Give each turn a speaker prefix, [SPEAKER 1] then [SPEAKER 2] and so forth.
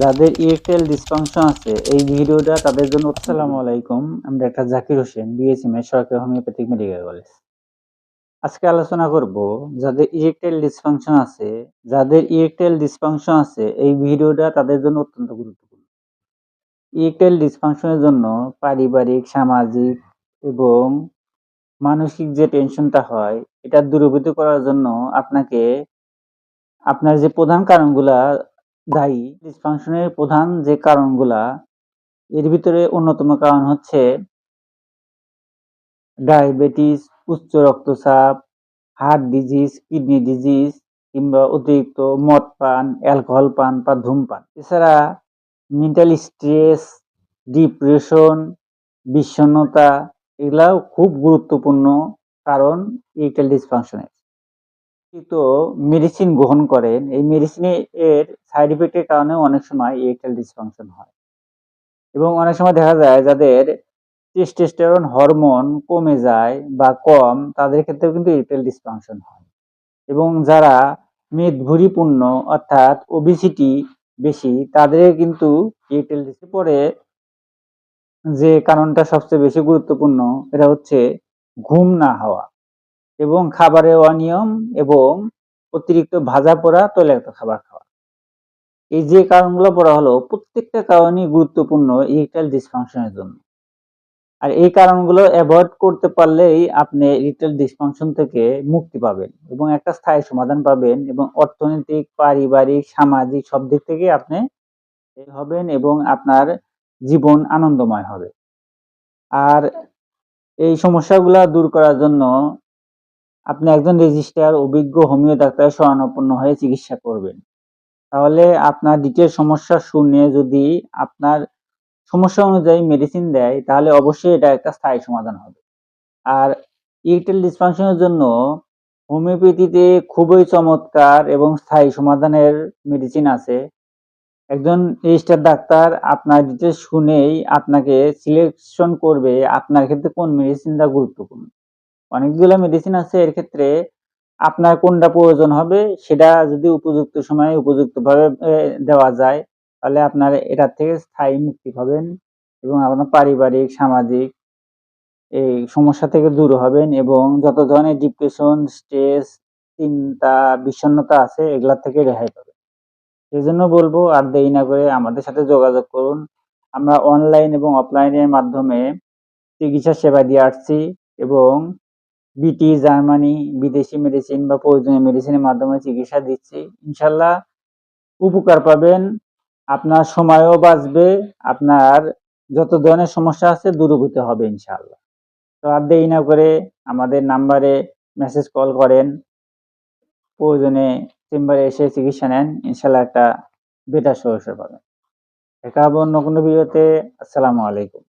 [SPEAKER 1] যাদের erectile dysfunction আছে, এই ভিডিওটা তাদের জন্য আসসালামু আলাইকুম। আমি ডাক্তার জাকির হোসেন বিএসএম এর সরকারি হোমিওপ্যাথিক মেডিকেল কলেজ আজকে আলোচনা করব যাদের ইরেকটাইল ডিসফাংশন আছে, যাদের ইরেকটাইল ডিসফাংশন আছে, এই ভিডিওটা তাদের জন্য অত্যন্ত গুরুত্বপূর্ণ। ইরেকটাইল ডিসফাংশনের জন্য পারিবারিক, সামাজিক এবং মানসিক যে টেনশনটা হয়, এটা দূরীভূত করার জন্য আপনাকে আপনার যে প্রধান কারণগুলা দায়ী। ডিসফাংশনের প্রধান যে কারণগুলা, এর ভিতরে অন্যতম কারণ হচ্ছে ডায়াবেটিস, উচ্চ রক্তচাপ, হার্ট ডিজিজ, কিডনি ডিজিজ, কিংবা অতিরিক্ত মদ পান, অ্যালকোহল পান বা ধূমপান এছাড়া মেন্টাল স্ট্রেস, ডিপ্রেশন, বিষণ্ণতা, এগুলাও খুব গুরুত্বপূর্ণ কারণ ইরেকটাইল ডিসফাংশনের তো মেডিসিন গ্রহণ করেন। এই মেডিসিনে এর সাইড ইফেক্টের কারণে অনেক সময় ইরেকটাইল ডিসফাংশন হয়। এবং অনেক সময় দেখা যায় যাদের টেস্টোস্টেরন হরমোন কমে যায় বা কম, তাদের ক্ষেত্রেও কিন্তু ইরেকটাইল ডিসফাংশন হয়। এবং যারা মেদভুরিপূর্ণ অর্থাৎ ওবিসিটি বেশি, তাদের কিন্তু ইরেকটাইল ডিসে পরে যে কারণটা সবচেয়ে বেশি গুরুত্বপূর্ণ, এটা হচ্ছে ঘুম না হওয়া। এবং খাবারে অনিয়ম এবং অতিরিক্ত ভাজা পোড়া তৈলাক্ত খাবার খাওয়া। এই যে কারণগুলো পড়া হলো, প্রত্যেকটা কারণই গুরুত্বপূর্ণ ইরেকটাইল ডিসফাংশনের জন্য। আর এই কারণগুলো অ্যাভয়েড করতে পারলেই আপনি ইরেকটাইল ডিসফাংশন থেকে মুক্তি পাবেন এবং একটা স্থায়ী সমাধান পাবেন এবং অর্থনৈতিক, পারিবারিক, সামাজিক সব দিক থেকে আপনি হবেন এবং আপনার জীবন আনন্দময় হবে। আর এই সমস্যাগুলো দূর করার জন্য আপনি একজন রেজিস্টার অভিজ্ঞ হোমিও ডাক্তারের শরণাপন্ন হয়ে চিকিৎসা করবেন। তাহলে আপনার ডিটেল সমস্যা শুনে যদি আপনার সমস্যা অনুযায়ী মেডিসিন দেয়, তাহলে অবশ্যই এটা একটা স্থায়ী সমাধান হবে। আর ইরেকটাইল ডিসফাংশনের জন্য হোমিওপ্যাথিতে খুবই চমৎকার এবং স্থায়ী সমাধানের মেডিসিন আছে। একজন রেজিস্টার ডাক্তার আপনার ডিটেলস শুনেই আপনাকে সিলেকশন করবে আপনার ক্ষেত্রে কোন মেডিসিনটা গুরুত্বপূর্ণ। অনেকগুলো মেডিসিন আছে, এর ক্ষেত্রে আপনার কোনটা প্রয়োজন হবে সেটা যদি উপযুক্ত সময়ে উপযুক্তভাবে দেওয়া যায়, তাহলে আপনার এটার থেকে স্থায়ী মুক্তি পাবেন এবং আপনার পারিবারিক, সামাজিক এই সমস্যা থেকে দূর হবেন এবং যত ধরনের ডিপ্রেশন স্ট্রেস চিন্তা, বিষণ্ণতা আছে এগুলা থেকে রেহাই পাবেন। সেই জন্য বলব, আর দেরি না করে আমাদের সাথে যোগাযোগ করুন। আমরা অনলাইন এবং অফলাইনের মাধ্যমে চিকিৎসা সেবা দিয়ে আসছি এবং বিটি জার্মানি বিদেশি মেডিসিন বা প্রয়োজনীয় মেডিসিনের মাধ্যমে চিকিৎসা দিচ্ছি। ইনশাল্লাহ উপকার পাবেন। আপনার সময়ও বাঁচবে। আপনার যত ধরনের সমস্যা আছে, দূরীভূত হবে ইনশাল্লাহ। তো আর দেরি না করে আমাদের নাম্বারে মেসেজ কল করেন। প্রয়োজনে চেম্বারে এসে চিকিৎসা নেন। ইনশাল্লাহ একটা বেটার সমস্যা পাবেন। দেখা হবে অন্য কোনো ভিডিওতে আসসালামু আলাইকুম।